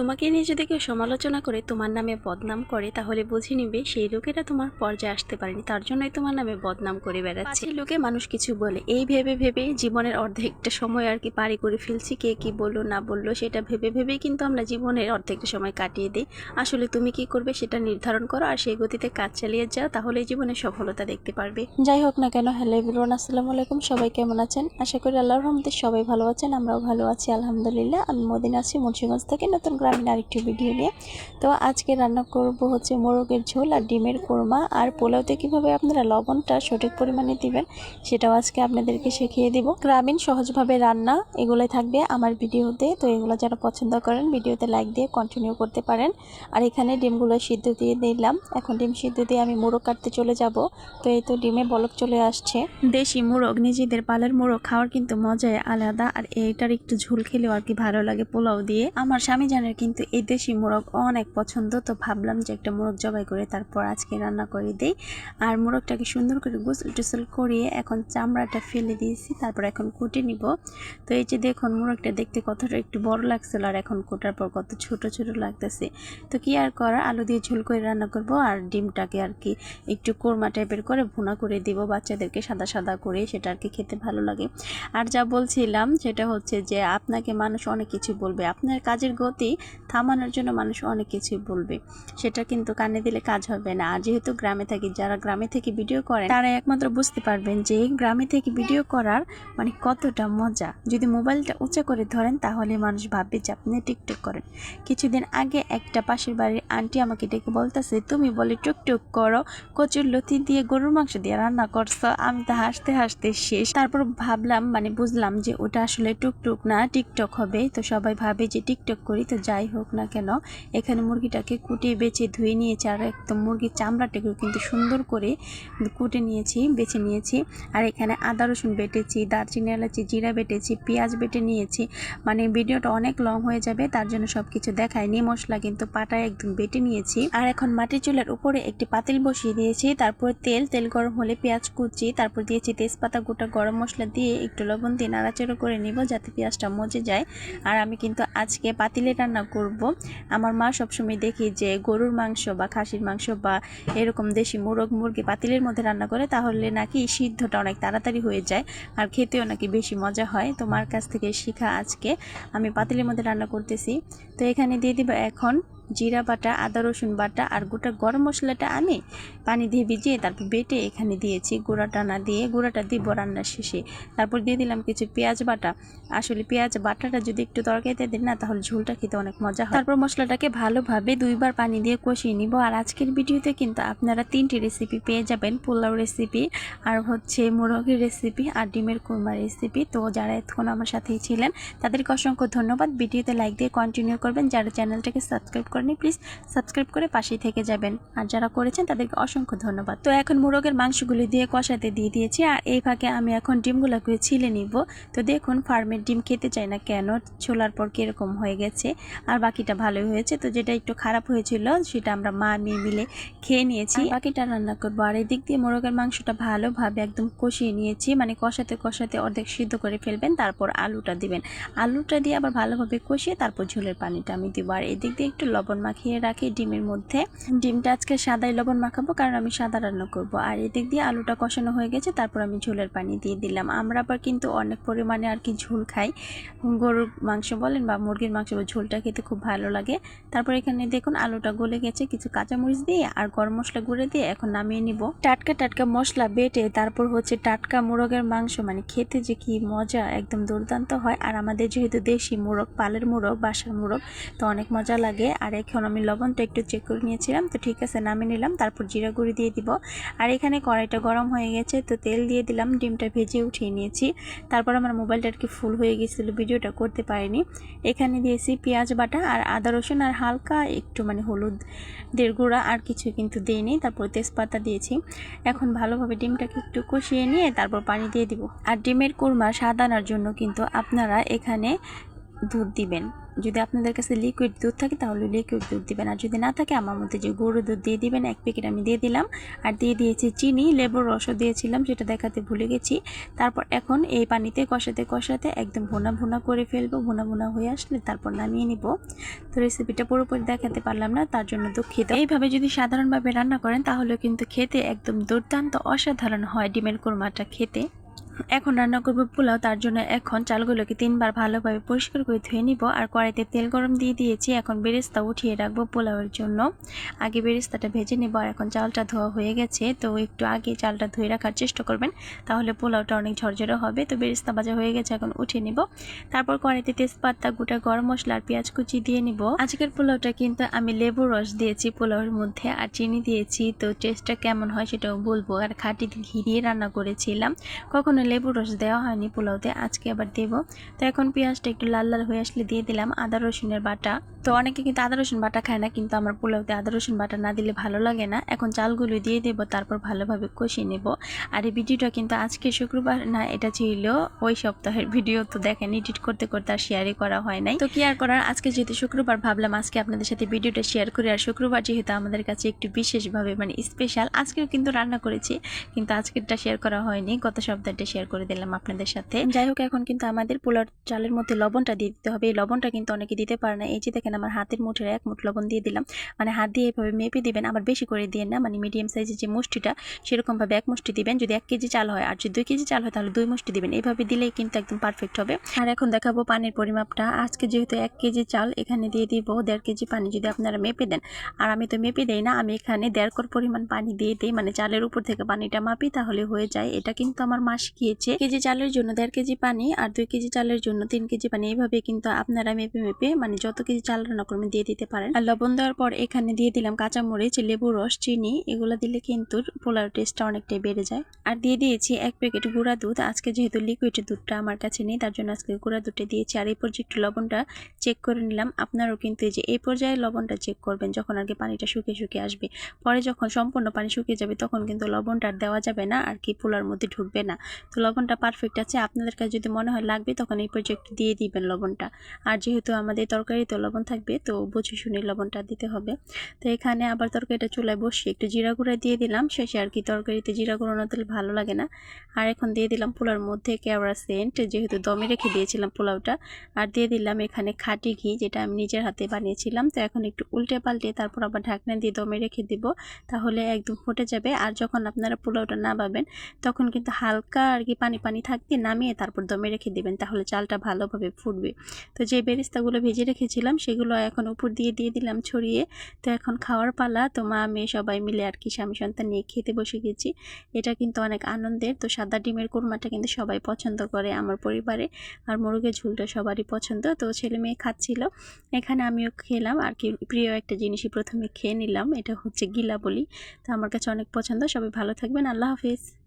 তোমাকে নিয়ে যদি কেউ সমালোচনা করে তোমার নামে বদনাম করে তাহলে বুঝে নিবে সেই লোকেরা তোমার পর্যায়ে আসতে পারেনি। তার জন্যই তোমার নামে বদনাম করে বেড়াচ্ছে। লোকে মানুষ কিছু বলে। এই ভেবে ভেবে জীবনের অর্ধেকটা সময় আর কি পারি করে ফেলছি কে কি বলল না বলল সেটা ভেবে ভেবেই কিন্তু আমরা জীবনের অর্ধেকটা সময় কাটিয়ে দিই। আসলে তুমি কি করবে সেটা নির্ধারণ করো আর সেই গতিতে কাজ চালিয়ে যাও তাহলে জীবনে সফলতা দেখতে পারবে। যাই হোক না কেন হ্যালো এভরিওয়ান আসসালামু আলাইকুম। সবাই কেমন আছেন? আশা করি আল্লাহর রহমতে সবাই ভালো আছেন আমরাও ভালো আছি আলহামদুলিল্লাহ। আমি মদিনা আছি মুন্সিগঞ্জ থেকে নতুন গ্রামীণ আরেকটি ভিডিও নিয়ে। তো আজকে রান্না করব হচ্ছে মোরগের ঝোল আর ডিমের কোরমা। আর পোলাওতে কীভাবে আপনারা লবণটা সঠিক পরিমাণে দিবেন, সেটাও আজকে আপনাদেরকে শিখিয়ে দিব। গ্রামীণ সহজভাবে রান্না এগুলোই থাকবে আমার ভিডিওতে। তো এগুলো যারা পছন্দ করেন, ভিডিওতে লাইক দিয়ে কন্টিনিউ করতে পারেন। আর এখানে ডিমগুলো সিদ্ধ দিয়ে দিলাম এখন ডিম সিদ্ধ দিয়ে আমি মোরগ কাটতে চলে যাব। তো এই তো ডিমে বলক চলে আসছে। দেশি মোরগ, নিজেদের পালের মোরগ খাওয়ার কিন্তু মজাই আলাদা। আর এইটার একটু ঝোল খেলেও আর কি ভালো লাগে পোলাও দিয়ে। আমার স্বামী জানের কিন্তু এই দেশি মোরগ অনেক পছন্দ। তো ভাবলাম যে একটা মোরগ জবাই করে তারপর আজকে রান্না করে দিই। আর মোরগটাকে সুন্দর করে গোসল টুসল করিয়ে এখন চামড়াটা ফেলে দিয়েছি, তারপর এখন কুটে নিব। তো এই যে দেখুন, মোরগটা দেখতে কতটা একটু বড় লাগছিল আর এখন কোটার পর কত ছোট ছোট লাগতেছে। তো কি আর করার, আলু দিয়ে ঝোল করে রান্না করব আর ডিমটাকে আর কি একটু কোরমা টাইপের করে ভুনা করে দিব বাচ্চাদেরকে সাদা সাদা করে, সেটা আর কি খেতে ভালো লাগে। আর যা বলছিলাম সেটা হচ্ছে যে আপনাকে মানুষ অনেক কিছু বলবে, আপনার কাজের গতি থামানোর জন্য মানুষ অনেক কিছু বলবে। সেটা কিন্তু কানে দিলে কাজ হবে না। আর যেহেতু গ্রামে থাকি, যারা গ্রামে থেকে ভিডিও করেন, তারা একমাত্র বুঝতে পারবেন যে গ্রামে থেকে ভিডিও করার মানে কতটা মজা। যদি মোবাইলটা উঁচা করে ধরেন, তাহলে মানুষ ভাববে যে আপনি টিকটক করেন। কিছুদিন আগে একটা পাশের বাড়ির আন্টি আমাকে ডেকে বলতেছে, তুমি বলে টুকটুক করো, কচুর লতি দিয়ে গরুর মাংস দিয়ে রান্না করছ। আমি তো হাসতে হাসতে শেষ। তারপর ভাবলাম মানে বুঝলাম যে ওটা আসলে টুকটুক না, টিকটক হবে। তো সবাই ভাবে যে টিকটক করি, তো যাই হোক না কেন, এখানে মুরগিটাকে কুটিয়ে বেছে ধুয়ে নিয়েছি আর একদম মুরগির চামড়াটাকেও কিন্তু সুন্দর করে কুটে নিয়েছি, বেছে নিয়েছি। আর এখানে আদা, রসুন বেটেছি, দারচিনি, এলাচি, জিরা বেটেছি, পেঁয়াজ বেটে নিয়েছি। মানে ভিডিওটা অনেক লং হয়ে যাবে, তার জন্য সব কিছু দেখায়নি, মশলা কিন্তু পাটায় একদম বেটে নিয়েছি। আর এখন মাটির চুলার উপরে একটি পাতিল বসিয়ে দিয়েছি, তারপর তেল তেল গরম হলে পেঁয়াজ কুচি, তারপর দিয়েছি তেজপাতা, গোটা গরম মশলা দিয়ে একটু লবণ দিয়ে নাড়াচাড়া করে নিব যাতে পেঁয়াজটা মজে যায়। আর আমি কিন্তু আজকে পাতিলে রান্না করব। আমার মা সবসময় দেখি যে গরুর মাংস বা খাসির মাংস বা এরকম দেশি মোরগ, মুরগি পাতিলের মধ্যে রান্না করে তাহলে নাকি সিদ্ধটা অনেক তাড়াতাড়ি হয়ে যায় আর খেতেও নাকি বেশি মজা হয়। তো মার কাছ থেকে শিখা আজকে। আমি পাতিলের মধ্যে রান্না করতেছি। তো এখানে দিয়ে দিব এখন জিরা বাটা, আদা রসুন বাটা আর গোটা গরম মশলাটা আমি পানি দিয়ে ভিজিয়ে তারপর বেটে এখানে দিয়েছি। গুঁড়াটা না দিয়ে, গুঁড়াটা দিব রান্নার শেষে। তারপর দিয়ে দিলাম কিছু পেঁয়াজ বাটা। আসলে পেঁয়াজ বাটাটা যদি একটু তরকারিতে দিন না, তাহলে ঝোলটা খেতে অনেক মজা হয়। তারপর মশলাটাকে ভালোভাবে দুইবার পানি দিয়ে কষিয়ে নিব। আর আজকের ভিডিওতে কিন্তু আপনারা তিনটি রেসিপি পেয়ে যাবেন। পোলাও রেসিপি আর হচ্ছে মুরগির রেসিপি আর ডিমের কোরমা রেসিপি তো যারা এতক্ষণ আমার সাথেই ছিলেন, তাদেরকে অসংখ্য ধন্যবাদ। ভিডিওতে লাইক দিয়ে কন্টিনিউ করবেন। যারা চ্যানেলটাকে সাবস্ক্রাইব করেনি প্লিজ সাবস্ক্রাইব করে পাশেই থেকে যাবেন। আর যারা করেছেন, তাদেরকে অসংখ্য ধন্যবাদ। তো এখন মুরগের মাংসগুলি দিয়ে কষাতে দিয়ে দিয়েছি, আর এই ভাগে আমি এখন ডিমগুলোকে ছিলে নিব। তো দেখুন, ফার্মের ডিম খেতে চাই না কেন, ছোলার পর কীরকম হয়ে গেছে, আর বাকিটা ভালোই হয়েছে। তো যেটা একটু খারাপ হয়েছিল, সেটা আমরা মা মেয়ে মিলে খেয়ে নিয়েছি। বাকিটা রান্না করব। আর এই দিক দিয়ে মোরগের মাংসটা ভালোভাবে একদম কষিয়ে নিয়েছি। মানে কষাতে কষাতে অর্ধেক সিদ্ধ করে ফেলবেন, তারপর আলুটা দিবেন। আলুটা দিয়ে আবার ভালোভাবে কষিয়ে তারপর ঝোলের পানিটা আমি দিব। আর এদিক দিয়ে একটু লবণ মাখিয়ে রাখি ডিমের মধ্যে। ডিমটা আজকে সাদাই লবণ মাখাবো কারণ আমি সাদা রান্না করব। আর এদিক দিয়ে আলুটা কষানো হয়ে গেছে, তারপর আমি ঝোলের পানি দিয়ে দিলাম। আমরা আবার কিন্তু অনেক পরিমাণে আর কি ঝোল খাই। গরুর মাংস বলেন বা মুরগির মাংস বা ঝোলটা খেতে খুব ভালো লাগে। তারপর এখানে দেখুন আলুটা গলে গেছে, কিছু কাঁচামরিচ দিয়ে আর গরম মশলা গুঁড়ে দিয়ে এখন নামিয়ে নিব। টাটকা টাটকা মশলা বেটে তারপর হচ্ছে টাটকা মোরগের মাংস মানে খেতে যে কি মজা, একদম দুর্দান্ত হয়। আর আমাদের যেহেতু দেশি মোরগ, পালের মোরগ, বাসার মোরগ, তো অনেক মজা লাগে। আর এখন আমি লবণটা একটু চেক করে নিয়েছিলাম। তো ঠিক আছে, নামিয়ে নিলাম, তারপর জিরা গুঁড়ি দিয়ে দিব। আর এখানে কড়াইটা গরম হয়ে গেছে, তো তেল দিয়ে দিলাম, ডিমটা ভেজে উঠিয়ে নিয়েছি। তারপর আমার মোবাইলটা আর কি ফুল হয়ে গেছিল, ভিডিওটা করতে পারিনি। এখানে দিয়েছি পেঁয়াজ বাটা আর আদা রসুন আর হালকা একটু মানে হলুদ দেড় গুঁড়া, আর কিছু কিন্তু দিইনি। তারপর তেজপাতা দিয়েছি। এখন ভালোভাবে ডিমটাকে একটু কষিয়ে নিয়ে তারপর পানি দিয়ে দিব। আর ডিমের কোরমা স্বাদ আনার জন্য কিন্তু আপনারা এখানে দুধ দিবেন। যদি আপনাদের কাছে লিকুইড দুধ থাকে, তাহলে লিকুইড দুধ দিবেন। আর যদি না থাকে, আমার মধ্যে যে গরু দুধ দিয়ে দিবেন, এক প্যাকেট আমি দিয়ে দিলাম। আর দিয়ে দিয়েছি চিনি, লেবুর রসও দিয়েছিলাম, সেটা দেখাতে ভুলে গেছি। তারপর এখন এই পানিতে কষাতে কষাতে একদম ভুনা ভুনা করে ফেলব। ভুনা ভুনা হয়ে আসলে তারপর নামিয়ে নিব। তো রেসিপিটা পুরোপুরি দেখাতে পারলাম না, তার জন্য দুঃখিত। এইভাবে যদি সাধারণভাবে রান্না করেন তাহলে কিন্তু খেতে একদম দুর্দান্ত, অসাধারণ হয় ডিমের কোরমাটা খেতে। এখন রান্না করব পোলাও, তার জন্য এখন চালগুলোকে তিনবার ভালোভাবে পরিষ্কার করে ধুয়ে নিব আর কড়াইতে তেল গরম দিয়ে দিয়েছি। এখন বেরেস্তা উঠিয়ে রাখব পোলাওয়ের জন্য। আগে বেরেস্তাটা ভেজে নেব আর এখন চালটা ধোয়া হয়ে গেছে। তো একটু আগে চালটা ধুয়ে রাখার চেষ্টা করবেন, তাহলে পোলাওটা অনেক ঝরঝরে হবে। তো বেরেস্তা ভাজা হয়ে গেছে, এখন উঠিয়ে নিব। তারপর কড়াইতে তেজপাতা, গোটা গরম মশলা আর পেঁয়াজ কুচি দিয়ে নিব। আজকের পোলাওটা কিন্তু আমি লেবুর রস দিয়েছি পোলাওয়ের মধ্যে আর চিনি দিয়েছি। তো টেস্টটা কেমন হয় সেটাও বলব। আর খাটি ঘি দিয়ে রান্না করেছিলাম। কখনো লেবুর রস দেওয়া হয়নি, পোলাওতে। আজকে আবার দেবো। তো এখন পেঁয়াজটা একটু লাল লাল হয়ে আসলে দিয়ে দিলাম আদা রসুনের বাটা। তো অনেকে কিন্তু আদা রসুন বাটা খায় না, কিন্তু আমার পোলাওতে আদা রসুন বাটা না দিলে ভালো লাগে না। এখন চালগুলো দিয়ে দেবো, তারপর ভালোভাবে কষিয়ে নেব। আর এই ভিডিওটা কিন্তু আজকে শুক্রবার না, এটা ছিল ওই সপ্তাহের ভিডিও, তো দেখেন এডিট করতে করতে আর শেয়ারই করা হয় নাই। তো কি আর করার, আজকে যেহেতু শুক্রবার, ভাবলাম আজকে আপনাদের সাথে ভিডিওটা শেয়ার করি। আর শুক্রবার যেহেতু আমাদের কাছে একটু বিশেষভাবে মানে স্পেশাল আজকেও কিন্তু রান্না করেছি, কিন্তু আজকেরটা শেয়ার করা হয়নি, গত সপ্তাহটা শেয়ার করে দিলাম আপনাদের সাথে। যাই হোক, এখন কিন্তু আমাদের পোলার চালের মধ্যে লবণটা দিয়ে দিতে হবে। এই লবণটা কিন্তু অনেকে দিতে পারে না। এই যে দেখেন, আমার হাতের মুঠের এক মুঠ লবণ দিয়ে দিলাম। মানে হাত দিয়ে এভাবে মেপে দিবেন, আবার বেশি করে দিয়ে না মানে মিডিয়াম সাইজের যে মুষ্টিটা, সেরকমভাবে এক মুষ্টি দিবেন। যদি এক কেজি চাল হয়, আর যদি দুই কেজি চাল হয়, তাহলে দুই মুষ্টি দিবেন। এইভাবে দিলেই কিন্তু একদম পারফেক্ট হবে। আর এখন দেখাবো পানির পরিমাপটা। আজকে যেহেতু এক কেজি চাল, এখানে দিয়ে দিব দেড় কেজি পানি যদি আপনারা মেপে দেন। আর আমি তো মেপে দেই না, আমি এখানে দেড় কর পরিমাণ পানি দিয়ে দিই। মানে চালের উপর থেকে পানিটা মাপি, তাহলে হয়ে যায়। এটা কিন্তু আমার মাস গিয়েছে কেজি চালের জন্য দেড় কেজি পানি আর দুই কেজি চালের জন্য তিন কেজি পানি। এইভাবে কিন্তু আপনারা মেপে মেপে মানে যত কেজি চাল রান্না করবেন দিয়ে দিতে পারেন। আর লবণ দেওয়ার পর এখানে দিয়ে দিলাম কাঁচামরিচ, লেবু, রস, চিনি, এগুলো দিলে কিন্তু পোলার টেস্টটা অনেকটাই বেড়ে যায়। আর দিয়ে দিয়েছি এক প্যাকেট গুঁড়া দুধ। আজকে যেহেতু লিকুইড দুধটা আমার কাছে নেই, তার জন্য আজকে গুঁড়া দুধটা দিয়েছি। আর এই পর্যায়ে একটু লবণটা চেক করে নিলাম। আপনারাও কিন্তু এই যে এই পর্যায়ে লবণটা চেক করবেন যখন আর কি পানিটা শুকিয়ে শুকিয়ে আসবে। পরে যখন সম্পূর্ণ পানি শুকিয়ে যাবে, তখন কিন্তু লবণটা আর দেওয়া যাবে না, আর কি পোলার মধ্যে ঢুকবে না। তো লবণটা পারফেক্ট আছে। আপনাদের কাছে যদি মনে হয় লাগবে, তখন এই পর্যায়ে একটু দিয়ে দিবেন লবণটা। আর যেহেতু আমাদের তরকারিতে লবণ থাকবে, তো বুঝে শুনে লবণটা দিতে হবে। তো এখানে আবার তরকারিটা চুলায় বসিয়ে একটু জিরা গুঁড়া দিয়ে দিলাম। শেষে আর কি তরকারিতে জিরা গুঁড়ো না দিলে ভালো লাগে না। আর এখন দিয়ে দিলাম পোলার মধ্যে কেওড়া সেন্ট যেহেতু দমে রেখে দিয়েছিলাম পোলাওটা। আর দিয়ে দিলাম এখানে খাঁটি ঘি, যেটা আমি নিজের হাতে বানিয়েছিলাম। তো এখন একটু উল্টে পাল্টে তারপর আবার ঢাকনা দিয়ে দমে রেখে দিব। তাহলে একদম ফুটে যাবে। আর যখন আপনারা পোলাওটা না নামাবেন, তখন কিন্তু হালকা আর কি পানি পানি থাকতে নামিয়ে তারপর দমে রেখে দেবেন, তাহলে চালটা ভালোভাবে ফুটবে। তো যে বেরিস্তাগুলো ভেজে রেখেছিলাম, সেগুলো এখন উপর দিয়ে দিয়ে দিলাম ছড়িয়ে। তো এখন খাওয়ার পালা, তো মা, মেয়ে সবাই মিলে আর কি স্বামী সন্তান নিয়ে খেতে বসে গেছি। এটা কিন্তু অনেক আনন্দের। তো সাদা ডিমের কোরমাটা কিন্তু সবাই পছন্দ করে আমার পরিবারে। আর মুরগের ঝুলটা সবারই পছন্দ। তো ছেলে মেয়ে খাচ্ছিল। এখানে আমিও খেলাম। আর কি প্রিয় একটা জিনিসই প্রথমে খেয়ে নিলাম। এটা হচ্ছে গিলা বলি তো আমার কাছে অনেক পছন্দ। সবাই ভালো থাকবেন। আল্লাহ হাফিজ।